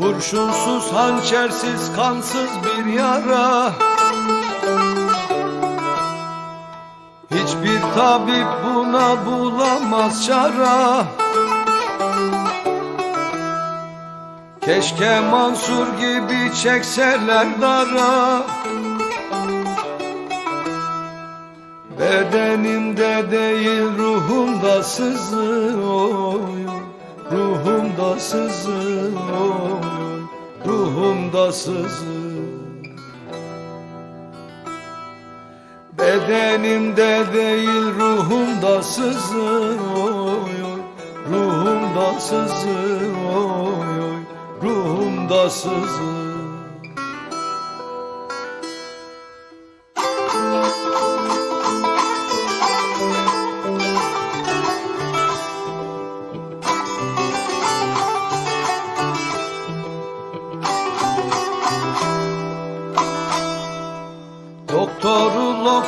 Kurşunsuz, hançersiz, kansız bir yara. Hiçbir tabip buna bulamaz çara. Keşke Mansur gibi çekseler dara. Bedenimde değil ruhumda sızı oy Ruhumda sızı oy. oy Ruhumda sızı Bedenimde değil ruhumda sızı oy oy. Ruhumda sızı oy oy. Ruhumda sızı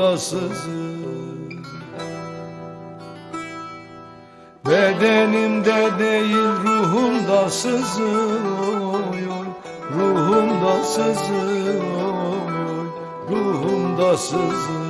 oy Ruhumda sızı Bedenimde değil ruhumda sızı oy oy. Ruhumda sızı oy oy. Ruhumda sızı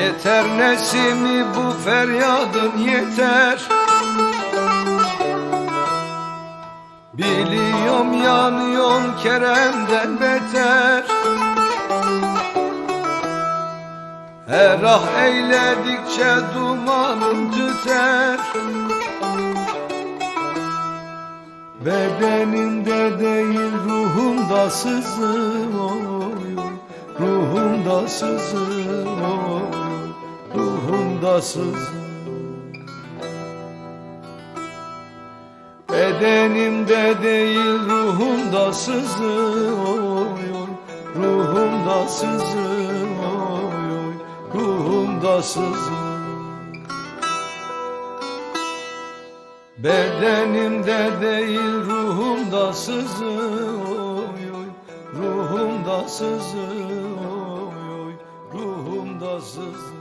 Yeter nesimi bu feryadın yeter. Biliyorum yanıyorsun Kerem'den beter. Her ah eyledikçe dumanım tüter. Bedenimde değil ruhumda sızı oy Ruhumda sızı oy sızı Bedenimde değil ruhumda sızı oy oy Ruhumda sızı oy oy Ruhumda sızı Bedenimde değil ruhumda sızı oy oy Ruhumda sızı oy oy Ruhumda sızı